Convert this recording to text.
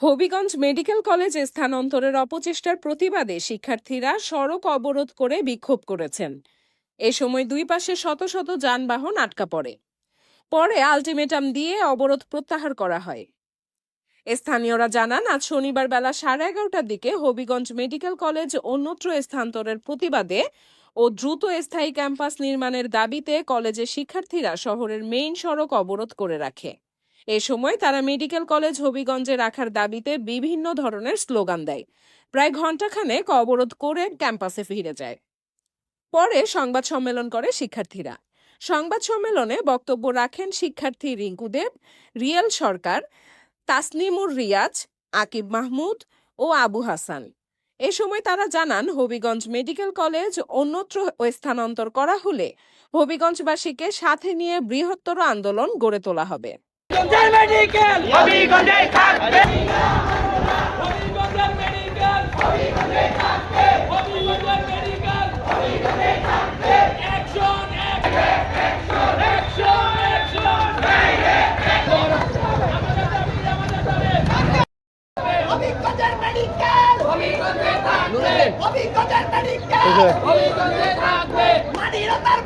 Habiganj medical কলেজে স্থানান্তরের অপচেষ্টার প্রতিবাদে শিক্ষার্থীরা সড়ক অবরোধ করে বিক্ষোভ করেছেন। এ সময় দুই পাশে শত শত যানবাহন আটকা পড়ে। পরে আলটিমেটাম দিয়ে অবরোধ প্রত্যাহার করা হয়। স্থানীয়রা জানান, আজ শনিবার বেলা সাড়ে এগারোটার দিকে হবিগঞ্জ মেডিকেল কলেজ অন্যত্র স্থানান্তরের প্রতিবাদে ও দ্রুত স্থায়ী ক্যাম্পাস নির্মাণের দাবিতে কলেজের শিক্ষার্থীরা শহরের মেইন সড়ক অবরোধ করে রাখে। এ সময় তারা মেডিকেল কলেজ হবিগঞ্জে রাখার দাবিতে বিভিন্ন ধরনের স্লোগান দেয়। প্রায় ঘণ্টাখানেক অবরোধ করে ক্যাম্পাসে ফিরে যায়। পরে সংবাদ সম্মেলন করে শিক্ষার্থীরা। সংবাদ সম্মেলনে বক্তব্য রাখেন শিক্ষার্থী রিঙ্কু দেব, রিয়াল সরকার, তাসনিমুর রিয়াজ, আকিব মাহমুদ ও আবু হাসান। এ সময় তারা জানান, হবিগঞ্জ মেডিকেল কলেজ অন্যত্র স্থানান্তর করা হলে হবিগঞ্জবাসীকে সাথে নিয়ে বৃহত্তর আন্দোলন গড়ে তোলা হবে। গঞ্জের মেডিকেল। হবিগঞ্জে থাকবে। হবিগঞ্জের মেডিকেল। হবিগঞ্জে থাকবে। হবিগঞ্জের মেডিকেল। হবিগঞ্জে থাকবে। অ্যাকশন অ্যাকশন অ্যাকশন অ্যাকশন হবিগঞ্জের মেডিকেল। হবিগঞ্জে থাকবে। হবিগঞ্জের মেডিকেল। হবিগঞ্জে থাকবে। মানিরতার